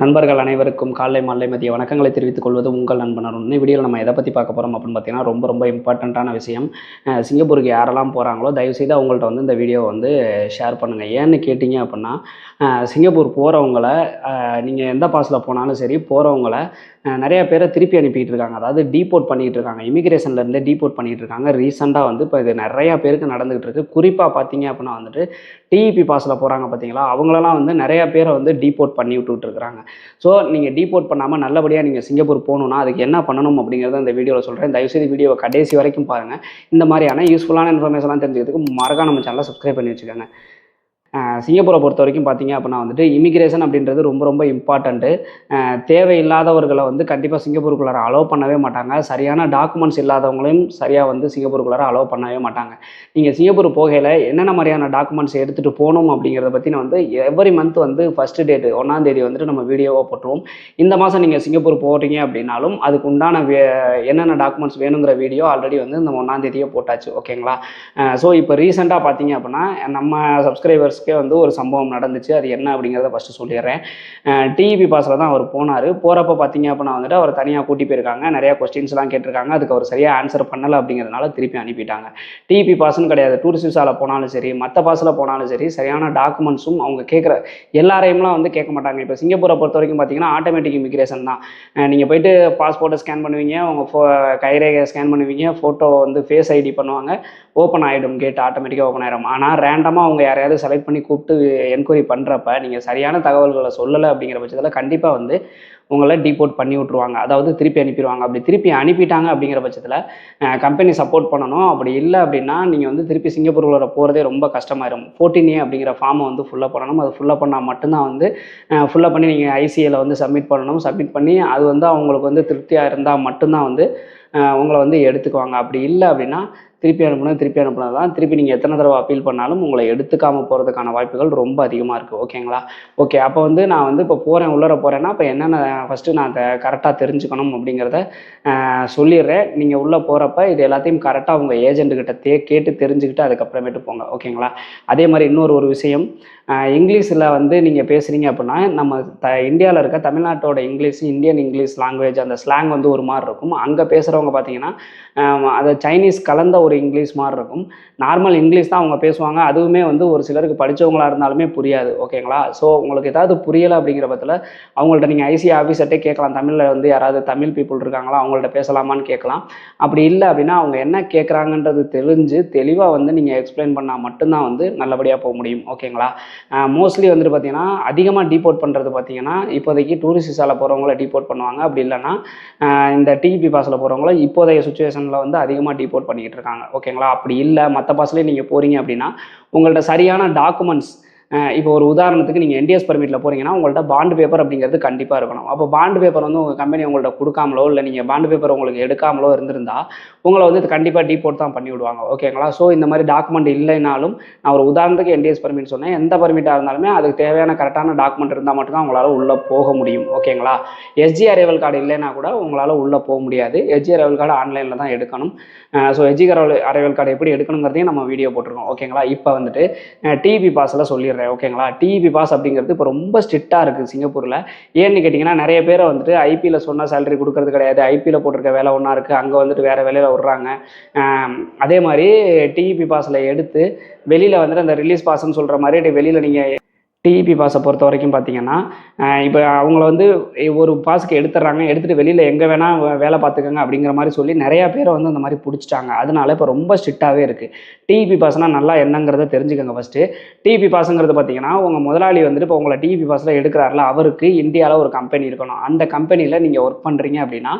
நண்பர்கள் அனைவருக்கும் காலை மாலை மதிய வணக்கங்களை தெரிவித்துக் கொள்வது உங்கள் நண்பன் அருண். இந்த வீடியோவில் நம்ம எதை பற்றி பார்க்க போகிறோம் அப்படின்னு பார்த்தீங்கன்னா ரொம்ப ரொம்ப இம்பார்ட்டண்ட்டான விஷயம். சிங்கப்பூருக்கு யாரெல்லாம் போகிறாங்களோ தயவுசெய்து அவங்கள்ட்ட வந்து இந்த வீடியோவை வந்து ஷேர் பண்ணுங்கள் ஏன்னு கேட்டிங்க அப்படின்னா சிங்கப்பூர் போகிறவங்கள நீங்கள் எந்த பாஸில் போனாலும் சரி போகிறவங்கள நிறைய பேரை திருப்பி அனுப்பிட்டு இருக்காங்க. அதாவது டீபோர்ட் பண்ணிட்டு இருக்காங்க. இமிகிரேஷன்லேருந்தே டீபோர்ட் பண்ணிட்டு இருக்காங்க. ரீசெண்டாக வந்து இப்போ இது நிறையா பேருக்கு நடந்துகிட்டு இருக்கு. குறிப்பாக பார்த்தீங்க அப்படின்னா வந்துட்டு டிஇபி பாஸில் போகிறாங்க பார்த்தீங்களா அவங்களெல்லாம் வந்து நிறைய பேரை வந்து டீபோர்ட் பண்ணி விட்டுட்டு இருக்காங்க. ஸோ நீங்கள் டீபோர்ட் பண்ணாமல் நல்லபடியாக நீங்கள் சிங்கப்பூர் போகணுன்னா அதுக்கு என்ன பண்ணணும் அப்படிங்கிறத இந்த வீடியோவில் சொல்கிறேன் தயவுசெய்து வீடியோவை கடைசி வரைக்கும் பாருங்கள் இந்த மாதிரியான யூஸ்ஃபுல்லான இன்ஃபர்மேஷன்லாம் தெரிஞ்சுக்கிறதுக்கு மறக்காம நம்ம சேனலை சப்ஸ்கிரைப் பண்ணி வச்சுக்கோங்க. சிங்கப்பூரை பொறுத்த வரைக்கும் பார்த்தீங்க அப்படின்னா வந்துட்டு இமிக்ரேஷன் அப்படின்றது ரொம்ப ரொம்ப இம்பார்ட்டண்ட்டு தேவையில்லாதவர்களை வந்து கண்டிப்பாக சிங்கப்பூருக்குள்ளார அலோவ் பண்ணவே மாட்டாங்க. சரியான டாக்குமெண்ட்ஸ் இல்லாதவங்களையும் சரியாக வந்து சிங்கப்பூருக்குள்ளார அலோவ் பண்ணவே மாட்டாங்க. நீங்கள் சிங்கப்பூர் போகையில் என்னென்ன மாதிரியான டாக்குமெண்ட்ஸ் எடுத்துகிட்டு போகணும் அப்படிங்கிறத பற்றி நான் வந்து எவ்ரி மந்த் வந்து ஃபஸ்ட்டு டேட்டு ஒன்றாந்தேதி வந்துட்டு நம்ம வீடியோவாக போட்டுருவோம். இந்த மாதம் நீங்கள் சிங்கப்பூர் போகிறீங்க அப்படின்னாலும் அதுக்கு உண்டான வே என்னென்ன டாக்குமெண்ட்ஸ் வேணுங்கிற வீடியோ ஆல்ரெடி வந்து இந்த ஒன்றாந்தேதியே போட்டாச்சு. ஓகேங்களா ஸோ இப்போ ரீசெண்டாக பார்த்தீங்க அப்படின்னா நம்ம சப்ஸ்கிரைபர்ஸ்க்கே வந்து ஒரு சம்பவம் நடந்துச்சு. அது என்ன அப்படிங்கிறத ஃபஸ்ட்டு சொல்லிடுறேன். டிஇபி பாஸில் தான் அவர் போனார். போகிறப்ப பார்த்தீங்க அப்படின்னா வந்துட்டு அவர் தனியாக கூட்டி போயிருக்காங்க. நிறையா கொஸ்டின்ஸ்லாம் கேட்டிருக்காங்க. அதுக்கு அவர் சரியாக ஆன்சர் பண்ணலை அப்படிங்கிறதுனால திருப்பி அனுப்பிட்டாங்க. டிஇபி பாஸ்னு கிடையாது. டூரிஸ்ட் விசாவில் போனாலும் சரி மற்ற பாஸில் போனாலும் சரி சரியான டாக்குமெண்ட்ஸும் அவங்க கேட்குற எல்லாரையும்லாம் வந்து கேட்க மாட்டாங்க. இப்போ சிங்கப்பூரை பொறுத்த வரைக்கும் பார்த்தீங்கன்னா ஆட்டோமேட்டிக் இமிக்ரேஷன் தான். நீங்கள் போயிட்டு பாஸ்போர்ட்டை ஸ்கேன் பண்ணுவீங்க. உங்கள் ஃபோ கைரேகை ஸ்கேன் பண்ணுவீங்க. ஃபோட்டோ வந்து ஃபேஸ் ஐடி பண்ணுவாங்க. ஓப்பன் ஆகிடும் கேட் ஆட்டோமேட்டிக்காக ஓப்பன் ஆகிடும் ஆனால் ரேண்டமாக அவங்க யாரையாவது செலக்ட் பண்ணி கூப்பிட்டு என்கொயரி பண்ணுறப்ப நீங்கள் சரியான தகவல்களை சொல்லலை அப்படிங்கிற பட்சத்தில் கண்டிப்பாக வந்து உங்களை டீபோர்ட் பண்ணி விட்ருவாங்க அதாவது திருப்பி அனுப்பிடுவாங்க அப்படி திருப்பி அனுப்பிட்டாங்க அப்படிங்கிற பட்சத்தில் கம்பெனி சப்போர்ட் பண்ணணும். அப்படி இல்லை அப்படின்னா நீங்கள் வந்து திருப்பி சிங்கப்பூரில் போகிறதே ரொம்ப கஷ்டமாயிரும். ஃபோர்டீன் ஏ அப்படிங்கிற ஃபார்மை வந்து ஃபுல்லாக பண்ணணும். அது ஃபுல்லாக பண்ணால் மட்டும்தான் வந்து ஃபுல்லாக பண்ணி நீங்கள் ஐசிஏல வந்து சப்மிட் பண்ணணும். சப்மிட் பண்ணி அது வந்து அவங்களுக்கு வந்து திருப்தியாக இருந்தால் மட்டும்தான் வந்து உங்களை வந்து எடுத்துக்குவாங்க. அப்படி இல்லை அப்படின்னா திருப்பி அனுப்புனா திருப்பி அனுப்புனா தான் திருப்பி நீங்கள் எத்தனை தடவை அப்பீல் பண்ணாலும் உங்களை எடுத்துக்காமல் போகிறதுக்கான வாய்ப்புகள் ரொம்ப அதிகமாக இருக்குது ஓகேங்களா ஓகே அப்போ வந்து நான் வந்து இப்போ போகிறேன் உள்ளர போகிறேன்னா இப்போ என்னென்ன ஃபஸ்ட்டு நான் அதை கரெக்டாக தெரிஞ்சுக்கணும் அப்படிங்கிறத சொல்லிடுறேன். நீங்கள் உள்ளே போகிறப்ப இது எல்லாத்தையும் கரெக்டாக உங்கள் ஏஜென்ட்டுக்கிட்ட தே கேட்டு தெரிஞ்சுக்கிட்டு அதுக்கப்புறமேட்டு போங்க. ஓகேங்களா அதே மாதிரி இன்னொரு ஒரு விஷயம் இங்கிலீஷில் வந்து நீங்கள் பேசுகிறீங்க அப்படின்னா நம்ம த இந்தியாவில் இருக்க தமிழ்நாட்டோட இங்கிலீஷ் இந்தியன் இங்கிலீஷ் லாங்குவேஜ் அந்த ஸ்லாங் வந்து ஒரு மாதிரி இருக்கும். அங்கே பேசுகிறவங்க பார்த்தீங்கன்னா அதை சைனீஸ் கலந்த ஒரு இங்கிலீஷ் மாதிரி இருக்கும். நார்மல் இங்கிலீஷ் தான் அவங்க பேசுவாங்க. அதுவுமே வந்து ஒரு சிலருக்கு படித்தவங்களாக இருந்தாலுமே புரியாது. ஓகேங்களா? ஸோ உங்களுக்கு ஏதாவது புரியலை அப்படிங்கிற பட்சத்தில் அவங்கள்ட்ட நீங்கள் ஐசி ஆஃபீஸர்ட்டே கேட்கலாம். தமிழில் வந்து யாராவது தமிழ் பீப்புள் இருக்காங்களா? அவங்கள்ட்ட பேசலாமான்னு கேட்கலாம். அப்படி இல்லை அப்படின்னா அவங்க என்ன கேட்குறாங்கன்றது தெரிஞ்சு தெளிவாக வந்து நீங்கள் எக்ஸ்பிளைன் பண்ணால் மட்டும்தான் வந்து நல்லபடியாக போக முடியும். ஓகேங்களா? மோஸ்ட்லி வந்துட்டு பார்த்தீங்கன்னா அதிகமாக டீபோர்ட் பண்ணுறது பார்த்தீங்கன்னா இப்போதைக்கு டூரிஸ்ட் விசாவில் போகிறவங்கள டீபோர்ட் பண்ணுவாங்க. அப்படி இல்லைன்னா இந்த டிபி பாஸில் போகிறவங்கள இப்போதைய சுச்சுவேஷனில் வந்து அதிகமாக டீபோர்ட் பண்ணிக்கிட்டு இருக்காங்க. ஓகேங்களா? அப்படி இல்லை. மற்ற பஸ்லேயே நீங்கள் போகிறீங்க அப்படின்னா உங்கள்ட்ட சரியான டாக்குமெண்ட்ஸ் இப்போ ஒரு உதாரணத்துக்கு நீங்கள் என்டிஎஸ் பர்மிட்டில் போகிறீங்கன்னா உங்கள்கிட்ட பாண்டு பேப்பர் அப்படிங்கிறது கண்டிப்பாக இருக்கணும். அப்போ பாண்டு பேப்பர் வந்து உங்கள் கம்பெனி உங்கள்கிட்ட கொடுக்காமலோ இல்லை நீங்கள் பாண்டு பேப்பர் உங்களுக்கு எடுக்காமலோ இருந்திருந்தா உங்களை வந்து கண்டிப்பாக டீபோர்ட் தான் பண்ணி விடுவாங்க. ஓகேங்களா ஸோ இந்த மாதிரி டாக்குமெண்ட் இல்லைனாலும் நான் ஒரு உதாரணத்துக்கு என்டிஎஸ் பர்மிட் சொன்னேன். எந்த பர்மிட்டாக இருந்தாலுமே அதுக்கு தேவையான கரெக்டான டாக்குமெண்ட் இருந்தால் மட்டும்தான் உங்களால் உள்ளே போக முடியும். ஓகேங்களா எஸ்ஜி அரைவல் கார்டு இல்லைன்னா கூட உங்களால் உள்ளே போக முடியாது. எஸ்ஜி அரைவல் கார்டு ஆன்லைனில் தான் எடுக்கணும். ஸோ எஸ்ஜி அரைவல் கார்டு எப்படி எடுக்கணுங்கிறதையும் நம்ம வீடியோ போட்டிருக்கோம். ஓகேங்களா இப்போ வந்துட்டு டிபி பாஸில் சொல்லிடுறேன். ஓகேங்களா டிவி பாஸ் அப்படிங்கிறது இப்போ ரொம்ப ஸ்ட்ரிக்டாக இருக்குது சிங்கப்பூரில். ஏன்னு கேட்டிங்கன்னா நிறைய பேரை வந்துட்டு ஐபியில் சொன்னால் சேலரி கொடுக்கறது கிடையாது. ஐபியில் போட்டிருக்க வேலை ஒன்றா இருக்குது அங்கே வந்துட்டு வேறு வேலையில் விட்றாங்க. அதே மாதிரி டிஇபி பாஸில் எடுத்து வெளியில் வந்துட்டு அந்த ரிலீஸ் பாஸ்ன்னு சொல்கிற மாதிரி வெளியில் நீங்கள் டிஇபி பாஸை பொறுத்த வரைக்கும் பார்த்தீங்கன்னா இப்போ அவங்கள வந்து ஒரு பாஸுக்கு எடுத்துடுறாங்க எடுத்துகிட்டு வெளியில் எங்கே வேணால் வேலை பார்த்துக்கோங்க அப்படிங்கிற மாதிரி சொல்லி நிறையா பேரை வந்து அந்த மாதிரி பிடிச்சிட்டாங்க. அதனால இப்போ ரொம்ப ஸ்ட்ரிக்டாகவே இருக்குது டிஇபி பாஸ்னால் நல்லா என்னங்கிறத தெரிஞ்சுக்கோங்க ஃபஸ்ட்டு டிஇபி பாஸுங்கிறது பார்த்தீங்கன்னா உங்கள் முதலாளி வந்துட்டு இப்போ உங்களை டிஇபி பாஸில் எடுக்கிறாரில்ல அவருக்கு இந்தியாவில் ஒரு கம்பெனி இருக்கணும். அந்த கம்பெனியில் நீங்கள் ஒர்க் பண்ணுறீங்க அப்படின்னா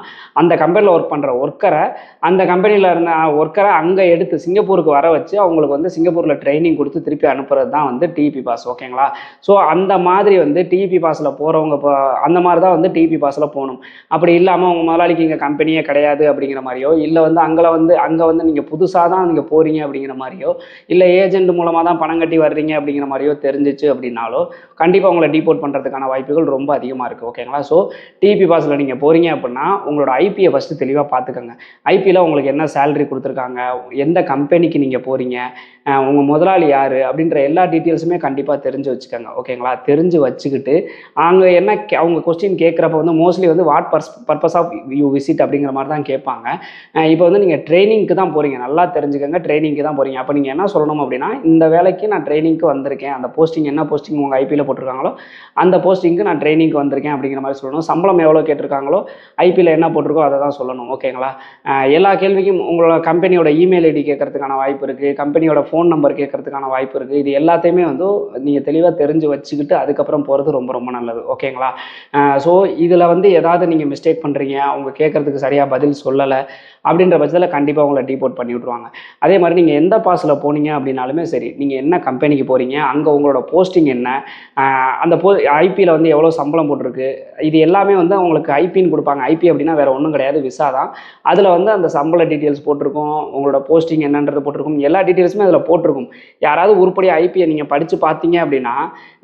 அந்த கம்பெனியில் ஒர்க் பண்ணுற ஒர்க்கரை அந்த கம்பெனியில் இருந்த ஒர்க்கரை அங்கே எடுத்து சிங்கப்பூருக்கு வர வச்சு அவங்களுக்கு வந்து சிங்கப்பூரில் ட்ரைனிங் கொடுத்து திருப்பி அனுப்புறது தான் வந்து டிஇபி பாஸ் ஓகேங்களா ஸோ அந்த மாதிரி வந்து டிபி பாஸில் போகிறவங்க இப்போ அந்த மாதிரி தான் வந்து டிபி பாஸில் போகணும். அப்படி இல்லாமல் உங்கள் முதலாளிக்கு இங்கே கம்பெனியே கிடையாது அப்படிங்கிற மாதிரியோ இல்லை வந்து அங்கே வந்து அங்கே வந்து நீங்கள் புதுசாக தான் நீங்கள் போகிறீங்க அப்படிங்கிற மாதிரியோ இல்லை ஏஜென்ட் மூலமாக தான் பணம் கட்டி வர்றீங்க அப்படிங்கிற மாதிரியோ தெரிஞ்சிச்சு அப்படின்னாலோ கண்டிப்பாக உங்களை டீபோர்ட் பண்ணுறதுக்கான வாய்ப்புகள் ரொம்ப அதிகமாக இருக்குது ஓகேங்களா ஸோ டிபி பாஸில் நீங்கள் போகிறீங்க அப்படின்னா உங்களோட ஐபியை ஃபஸ்ட்டு தெளிவாக பார்த்துக்கோங்க ஐபியில் உங்களுக்கு என்ன சேலரி கொடுத்துருக்காங்க எந்த கம்பெனிக்கு நீங்கள் போகிறீங்க உங்கள் முதலாளி யார் அப்படின்ற எல்லா டீட்டெயில்ஸுமே கண்டிப்பாக தெரிஞ்சு வச்சுக்கோங்க. ஓகேங்களா தெரிஞ்சு வச்சுக்கிட்டு அங்கே என்ன கே- அவங்க கொஸ்டின் கேட்குறப்ப வந்து மோஸ்ட்லி வந்து what purpose purpose of you visit அப்படிங்கிற மாதிரி தான் கேட்பாங்க. இப்போ வந்து நீங்கள் ட்ரைனிங்க்கு தான் போகிறீங்க நல்லா தெரிஞ்சுக்கோங்க ட்ரைனிங்க்கு தான் போகிறீங்க அப்போ நீங்கள் என்ன சொல்லணும் அப்படின்னா இந்த வேலைக்கு நான் ட்ரைனிங்க்கு வந்திருக்கேன். அந்த போஸ்டிங் என்ன போஸ்டிங் உங்கள் ஐபியில் போட்டிருக்காங்களோ அந்த போஸ்டிங்க்கு நான் ட்ரைனிங்க்கு வந்திருக்கேன் அப்படிங்கிற மாதிரி சொல்லணும். சம்பளம் எவ்வளோ கேட்டிருக்காங்களோ ஐபியில் என்ன போட்டிருக்கோ அதை தான் சொல்லணும். ஓகேங்களா எல்லா கேள்விக்கும் உங்களோட கம்பெனியோட இமெயில் ஐடி கேட்கறதுக்கான வாய்ப்பு இருக்குது கம்பெனியோட ஃபோன் நம்பர் கேட்கறதுக்கான வாய்ப்பு இருக்குது இது எல்லாத்தையுமே வந்து நீங்கள் தெளிவாக தெரிஞ்சு வச்சுக்கிட்டு அதுக்கப்புறம் போகிறது ரொம்ப ரொம்ப நல்லது. ஓகேங்களா? ஸோ இதில் வந்து ஏதாவது நீங்கள் மிஸ்டேக் பண்ணுறீங்க அவங்க கேட்குறதுக்கு சரியாக பதில் சொல்லலை அப்படின்ற பட்சத்தில் கண்டிப்பாக உங்களை டீபோர்ட் பண்ணி விட்ருவாங்க அதே மாதிரி நீங்கள் எந்த பாஸில் போனீங்க அப்படின்னாலுமே சரி நீங்கள் என்ன கம்பெனிக்கு போகிறீங்க அங்கே உங்களோட போஸ்டிங் என்ன அந்த போ ஐபியில் வந்து எவ்வளோ சம்பளம் போட்டிருக்கு இது எல்லாமே வந்து அவங்களுக்கு ஐபின்னு கொடுப்பாங்க. ஐபி அப்படின்னா வேறு ஒன்றும் கிடையாது விசா தான். அதில் வந்து அந்த சம்பள டீட்டெயில்ஸ் போட்டிருக்கும் உங்களோட போஸ்டிங் என்னன்றது போட்டிருக்கும் எல்லா டீட்டெயில்ஸுமே அதில் போட்டிருக்கும். யாராவது உருப்படியாக ஐபியை நீங்கள் படித்து பார்த்தீங்க அப்படின்னா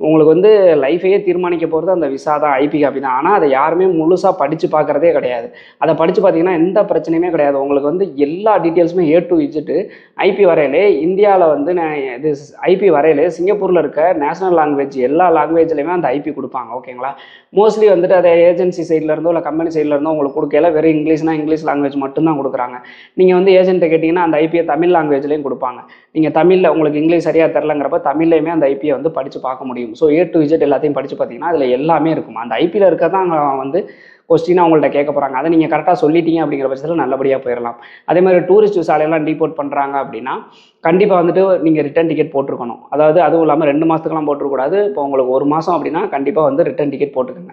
உங்களுக்கு வந்து லைஃபையே தீர்மானிக்க போகிறது அந்த விசா தான் ஐபி காப்பி தான். ஆனால் அதை யாருமே முழுசாக படித்து பார்க்குறதே கிடையாது. அதை படித்து பார்த்தீங்கன்னா எந்த பிரச்சனையுமே கிடையாது. உங்களுக்கு வந்து எல்லா டீட்டெயில்ஸுமே ஏ டு இஜிட்டு ஐபி வரையிலே இந்தியாவில் வந்து நான் இது ஐபி வரையிலே சிங்கப்பூரில் இருக்க நேஷனல் லாங்குவேஜ் எல்லா லாங்குவேஜ்லையுமே அந்த ஐபி கொடுப்பாங்க ஓகேங்களா மோஸ்ட்லி வந்துட்டு அதை ஏஜென்சி சைட்லேருந்தோ இருந்தோ இல்லை கம்பெனி சைடில் இருந்தோ உங்களுக்கு கொடுக்கல. வெறும் இங்கிலீஷ்னா இங்கிலீஷ் லாங்குவேஜ் மட்டும்தான் கொடுக்குறாங்க. நீங்கள் வந்து ஏஜென்ட்டை கேட்டிங்கன்னா அந்த ஐபியை தமிழ் லாங்குவேஜ்லேயும் கொடுப்பாங்க. நீங்கள் தமிழில் உங்களுக்கு இங்கிலீஷ் சரியாக தெரிலங்கிறப்ப தமிழ்லையுமே அந்த ஐபியை வந்து படித்து பார்க்க முடியும். ஸோ ஏ டு இஜெட் எல்லாத்தையும் படித்து பார்த்தீங்கன்னா அதில் எல்லாமே இருக்கும். அந்த ஐபியில் இருக்க தான் வந்து கொஸ்டினாக அவங்கள்ட்ட கேட்க போகிறாங்க அதை நீங்கள் கரெக்டாக சொல்லிட்டீங்க அப்படிங்கிற பட்சத்தில் நல்லபடியாக போயிடலாம் அதே மாதிரி டூரிஸ்ட் விசாலையெல்லாம் டீபோர்ட் பண்ணுறாங்க அப்படின்னா கண்டிப்பாக வந்துட்டு நீங்கள் ரிட்டர்ன் டிக்கெட் போட்டிருக்கணும். அதாவது அதுவும் இல்லாமல் ரெண்டு மாதத்துக்குலாம் போட்டுருக்கூடாது இப்போ உங்களுக்கு ஒரு மாதம் அப்படின்னா கண்டிப்பாக வந்து ரிட்டர்ன் டிக்கெட் போட்டுக்கோங்க.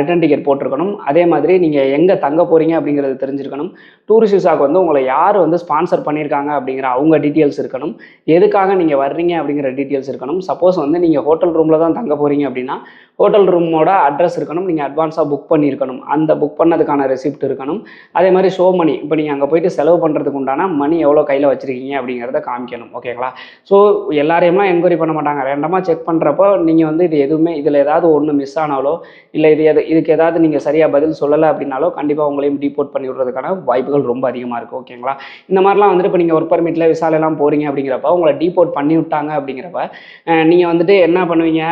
ரிட்டர்ன் டிக்கெட் போட்டிருக்கணும். அதே மாதிரி நீங்கள் எங்கே தங்க போகிறீங்க அப்படிங்கிறது தெரிஞ்சிருக்கணும். டூரிஸ்ட் விசாக்கு வந்து உங்களை யார் வந்து ஸ்பான்சர் பண்ணியிருக்காங்க அப்படிங்கிற அவங்க டீட்டெயில்ஸ் இருக்கணும். எதுக்காக நீங்கள் வர்றீங்க அப்படிங்கிற டீட்டெயில்ஸ் இருக்கணும். சப்போஸ் வந்து நீங்கள் ஹோட்டல் ரூமில் தான் தங்க போகிறீங்க அப்படின்னா ஹோட்டல் ரூமோட அட்ரஸ் இருக்கணும். நீங்கள் அட்வான்ஸாக புக் பண்ணியிருக்கணும். அந்த புக் பண்ணதுக்கான ரெசிப்ட் இருக்கணும். அதே மாதிரி ஷோ மணி இப்போ நீங்கள் அங்கே போயிட்டு செலவு பண்ணுறதுக்கு உண்டான மணி எவ்வளோ கையில் வச்சுருக்கீங்க அப்படிங்கிறத காமிக்கணும். ஓகேங்களா ஸோ எல்லாரையும்லாம் என்கொயரி பண்ண மாட்டாங்க. ரெண்டமாக செக் பண்ணுறப்போ நீங்கள் வந்து இது எதுவுமே இதில் ஏதாவது ஒன்று மிஸ் ஆனாலோ இல்லை இது எது இதுக்கு ஏதாவது நீங்கள் சரியாக பதில் சொல்லலை அப்படின்னாலோ கண்டிப்பாக உங்களையும் டீபோர்ட் பண்ணி விடுறதுக்கான வாய்ப்புகள் ரொம்ப அதிகமாக இருக்குது ஓகேங்களா இந்த மாதிரிலாம் வந்துட்டு இப்போ நீங்கள் ஒர்க் பர்மிட்டில் விசாலெல்லாம் போகிறீங்க அப்படிங்கிறப்ப உங்களை டீபோர்ட் பண்ணி விட்டாங்க அப்படிங்கிறப்ப நீங்கள் வந்துட்டு என்ன பண்ணுவீங்க?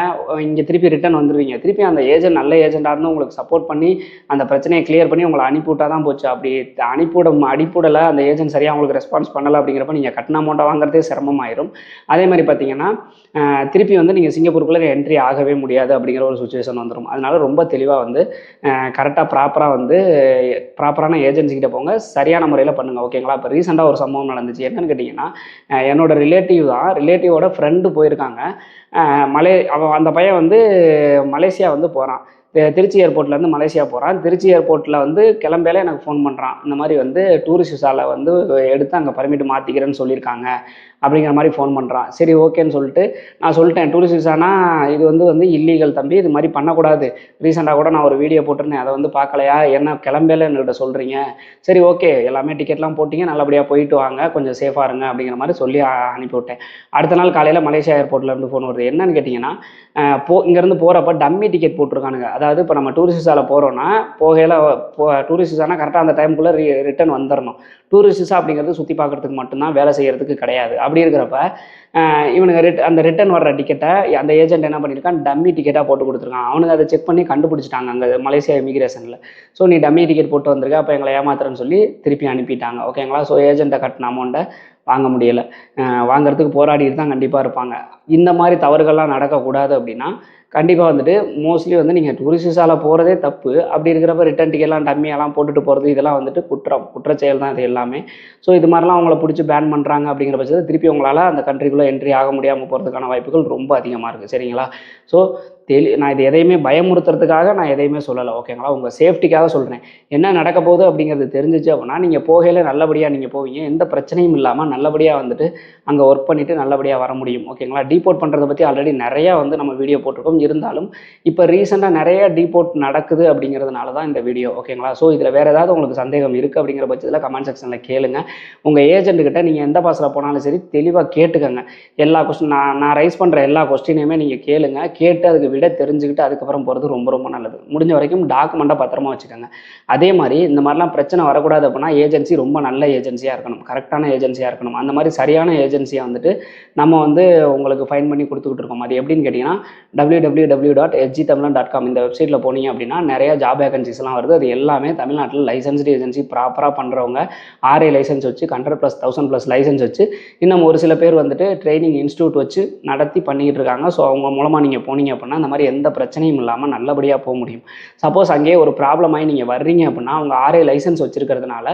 இங்கே திருப்பி ரிட்டர்ன் வந்துடுவீங்க திருப்பி அந்த ஏஜென்ட் நல்ல ஏஜென்ட்டாக இருந்து உங்களுக்கு சப்போர்ட் பண்ணி அந்த பிரச்சனையை கிளியர் பண்ணி உங்களை அனுப்பிவிட்டா தான் போச்சு. அப்படி அனுப்பிவிட அனுப்பிவிடலை அந்த ஏஜென்ட் சரியாக உங்களுக்கு ரெஸ்பான்ஸ் பண்ணலை அப்படிங்கிறப்ப நீங்கள் கட்டின அமௌண்ட்டை வாங்குறதே சிரமமாயிரும். அதே மாதிரி பார்த்தீங்கன்னா திருப்பி வந்து நீங்கள் சிங்கப்பூருக்குள்ளே என்ட்ரி ஆகவே முடியாது அப்படிங்கிற ஒரு சுச்சுவேஷன் வந்துடும் அதனால ரொம்ப தெளிவாக வந்து கரெக்டாக ப்ராப்பராக வந்து ப்ராப்பரான ஏஜென்சிக்கிட்ட போங்க. சரியான முறையில் பண்ணுங்கள் ஓகேங்களா இப்போ ரீசெண்டாக ஒரு சம்பவம் நடந்துச்சு. என்னன்னு கேட்டிங்கன்னா என்னோட ரிலேட்டிவ் தான். ரிலேட்டிவோட ஃப்ரெண்டு போயிருக்காங்க. மலை அவன் அந்த பையன் வந்து மலேசியா வந்து போகிறான் திருச்சி ஏர்போர்ட்லேருந்து மலேசியா போகிறான் திருச்சி ஏர்போர்ட்டில் வந்து கிளம்பையில எனக்கு ஃபோன் பண்ணுறான் இந்த மாதிரி வந்து டூரிஸ்ட் விசாவில் வந்து எடுத்து அங்கே பர்மிட் மாற்றிக்கிறேன்னு சொல்லியிருக்காங்க. அப்படிங்கிற மாதிரி ஃபோன் பண்ணுறான் சரி ஓகேன்னு சொல்லிட்டு நான் சொல்லிட்டேன் டூரிஸ்ட் விசானா இது வந்து வந்து இல்லீகல் தம்பி. இது மாதிரி பண்ணக்கூடாது. ரீசெண்டாக கூட நான் ஒரு வீடியோ போட்டிருந்தேன். அதை வந்து பார்க்கலையா? என்ன கிளம்பையில என்கிட்ட சொல்கிறீங்க சரி ஓகே எல்லாமே டிக்கெட்லாம் போட்டிங்க. நல்லபடியாக போயிட்டு வாங்க. கொஞ்சம் சேஃபாக இருங்க அப்படிங்கிற மாதிரி சொல்லி அனுப்பிவிட்டேன் அடுத்த நாள் காலையில் மலேசியா ஏர்போர்ட்லேருந்து ஃபோன் வருது. என்னன்னு கேட்டிங்கன்னா போ இங்கேருந்து போகிறப்ப டம்மி டிக்கெட் போட்டிருக்கானுங்க. அதாவது இப்போ நம்ம டூரிஸ்ட் விசாவில் போகிறோன்னா போகையில் போ டூரிஸ்ட் விசானா கரெக்டாக அந்த டைமுக்குள்ளே ரி ரிட்டர்ன் வந்துடணும் டூரிஸ்ட் விசா அப்படிங்கிறது சுற்றி பார்க்குறதுக்கு மட்டும்தான் வேலை செய்கிறதுக்கு கிடையாது. அப்படி இருக்கிறப்ப இவனுங்க ரிட் அந்த ரிட்டர்ன் வர்ற டிக்கெட்டை அந்த ஏஜென்ட் என்ன பண்ணியிருக்கான் டம்மி டிக்கெட்டாக போட்டு கொடுத்துருக்கான். அவனுங்க அதை செக் பண்ணி கண்டுபிடிச்சிட்டாங்க அங்கே மலேசியா இமிகிரேஷனில் ஸோ நீ டம்மி டிக்கெட் போட்டு வந்திருக்க அப்போ எங்களை ஏமாத்துறேன்னு சொல்லி திருப்பி அனுப்பிட்டாங்க. ஓகேங்களா ஸோ ஏஜென்ட்டை கட்டின அமௌண்ட்டை வாங்க முடியலை. வாங்குறதுக்கு போராடிட்டு தான் கண்டிப்பாக இருப்பாங்க. இந்த மாதிரி தவறுகள்லாம் நடக்கக்கூடாது அப்படின்னா கண்டிப்பாக வந்துட்டு மோஸ்ட்லி வந்து நீங்கள் டூரிஸ்ட் விசாவில் போகிறதே தப்பு. அப்படி இருக்கிறப்ப ரிட்டர்ன் டிக்கெட்லாம் டம்மியெல்லாம் போட்டுட்டு போகிறது இதெல்லாம் வந்துட்டு குற்றம். குற்றச்செயல் தான் இது எல்லாமே. ஸோ இது மாதிரிலாம் அவங்கள பிடிச்சி பேன் பண்ணுறாங்க அப்படிங்கிற பட்சத்தில் திருப்பி உங்களால் அந்த கண்ட்ரிக்குள்ளே என்ட்ரி ஆக முடியாமல் போகிறதுக்கான வாய்ப்புகள் ரொம்ப அதிகமாக இருக்குது சரிங்களா? ஸோ தெளி நான் இது எதையுமே பயமுறுத்துறதுக்காக நான் எதையுமே சொல்லலை. ஓகேங்களா உங்கள் சேஃப்டிக்காக சொல்கிறேன் என்ன நடக்க போகுது அப்படிங்கிறது தெரிஞ்சிச்சு அப்படின்னா நீங்கள் போகையில் நல்லபடியாக நீங்கள் போவீங்க. எந்த பிரச்சனையும் இல்லாமல் நல்லபடியாக வந்துட்டு அங்கே ஒர்க் பண்ணிவிட்டு நல்லபடியாக வர முடியும். ஓகேங்களா டீபோர்ட் பண்ணுறதை பற்றி ஆல்ரெடி நிறையா வந்து நம்ம வீடியோ போட்டிருக்கோம். இருந்தாலும் இப்போ ரீசெண்டாக நிறைய டீபோர்ட் நடக்குது அப்படிங்கிறதுனால தான் இந்த வீடியோ ஓகேங்களா ஸோ இதில் வேறு ஏதாவது உங்களுக்கு சந்தேகம் இருக்குது அப்படிங்கிற பட்சத்தில் கமெண்ட் செக்ஷனில் கேளுங்க. உங்கள் ஏஜென்ட்டுக்கிட்ட நீங்கள் எந்த பாஸில் போனாலும் சரி தெளிவாக கேட்டுக்கங்க. எல்லா கொஸ்டின் நான் நான் ரைஸ் பண்ணுற எல்லா கொஸ்டினையுமே நீங்கள் கேளுங்க. கேட்டு அதுக்கு விட தெரிஞ்சுக்கிட்டு அதுக்கப்புறம் போகிறது ரொம்ப ரொம்ப நல்லது. முடிஞ்ச வரைக்கும் டாக்குமெண்ட்டாக பத்திரமா வச்சுக்கோங்க. அதே மாதிரி இந்த மாதிரிலாம் பிரச்சனை வரக்கூடாது அப்படின்னா ஏஜென்சி ரொம்ப நல்ல ஏஜென்சியாக இருக்கணும். கரெக்டான ஏஜென்சியாக இருக்கணும். அந்த மாதிரி சரியான ஏஜென்சியாக வந்துட்டு நம்ம வந்து உங்களுக்கு ஃபைன் பண்ணி கொடுத்துக்கிட்டு இருக்கோம். அது எப்படின்னு கேட்டிங்கன்னா W W W dot SG Tamilan dot com இந்த வெப்சைட்டில் போனீங்க அப்படின்னா நிறைய ஜாப் வேகன்சிஸ்லாம் வருது. அது எல்லாமே தமிழ்நாட்டில் லைசன்ஸ்டு ஏஜென்சி ப்ராப்பராக பண்ணுறவங்க ஆர்ஏ லைசன்ஸ் வச்சு hundred plus thousand plus licence வச்சு இன்னும் ஒரு சில பேர் வந்துட்டு ட்ரைனிங் இன்ஸ்டியூட் வச்சு நடத்தி பண்ணிக்கிட்டு இருக்காங்க. ஸோ அவங்க மூலமாக நீங்கள் போனீங்க அப்படின்னா அந்த மாதிரி எந்த பிரச்சனையும் இல்லாமல் நல்லபடியாக போக முடியும். சப்போஸ் அங்கேயே ஒரு ப்ராப்ளமாகி நீங்கள் வர்றீங்க அப்படின்னா அவங்க ஆர்ஏ லைசன்ஸ் வச்சுருக்கிறதுனால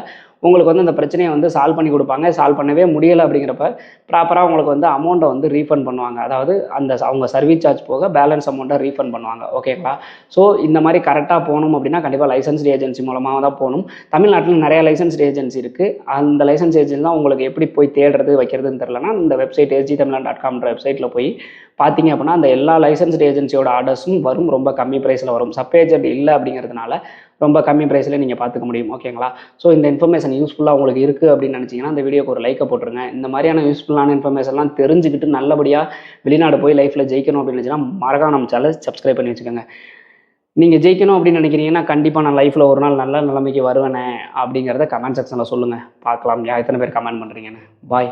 உங்களுக்கு வந்து அந்த பிரச்சனையை வந்து சால்வ் பண்ணி கொடுப்பாங்க. சால்வ் பண்ணவே முடியலை அப்படிங்கிறப்ப ப்ராப்பராக உங்களுக்கு வந்து அமௌண்ட்டை வந்து ரீஃபண்ட் பண்ணுவாங்க. அதாவது அந்த அவங்க சர்வீஸ் சார்ஜ் போக பேலன்ஸ் அமௌண்ட்டை ரீஃபண்ட் பண்ணுவாங்க. ஓகேங்களா ஸோ இந்த மாதிரி கரெக்டாக போகணும் அப்படின்னா கண்டிப்பாக லைசன்ஸ்டு ஏஜென்சி மூலமாக தான் போகணும். தமிழ்நாட்டில் நிறைய லைசன்ஸ்டு ஏஜென்சி இருக்குது அந்த லைசன்ஸ் ஏஜென்சி தான் உங்களுக்கு எப்படி போய் தேடுறது வைக்கிறதுன்னு தெரிலனா இந்த வெப்சைட் எஸ்ஜி தமிழ்நாடு டாட் காம்ன்ற வெப்சைட்டில் போய் பார்த்தீங்க அப்படின்னா அந்த எல்லா லைசன்ஸ்டு ஏஜென்சியோட ஆர்டர்ஸும் வரும். ரொம்ப கம்மி ப்ரைஸில் வரும். சப் ஏஜென்ட் இல்லை அப்படிங்கிறதுனால ரொம்ப கம்மி ப்ரைஸில் நீங்கள் பார்த்துக்க முடியும் ஓகேங்களா ஸோ இந்த இன்ஃபர்மேஷன் யூஸ்ஃபுல்லாக உங்களுக்கு இருக்குது அப்படின்னு நினச்சிங்கன்னா இந்த வீடியோக்கு ஒரு லைக்கை போட்டுருங்க. இந்த மாதிரியான யூஸ்ஃபுல்லான இன்ஃபர்மேஷன்லாம் தெரிஞ்சுக்கிட்டு நல்லபடியாக வெளிநாடு போய் லைஃப்பில் ஜெயிக்கணும் அப்படின்னு நினச்சிங்கன்னா மறக்காம நம்ம சேனல் சப்ஸ்கிரைப் பண்ணி வச்சுக்கோங்க. நீங்கள் ஜெயிக்கணும் அப்படின்னு நினைக்கிறீங்கன்னா கண்டிப்பாக நான் லைஃப்பில் ஒரு நாள் நல்ல நிலைமைக்கு வருவேனே அப்படிங்கிறத கமெண்ட் செக்ஷனில் சொல்லுங்கள் பார்க்கலாம் யா எத்தனை பேர் கமெண்ட் பண்ணுறீங்கன்னு பாய்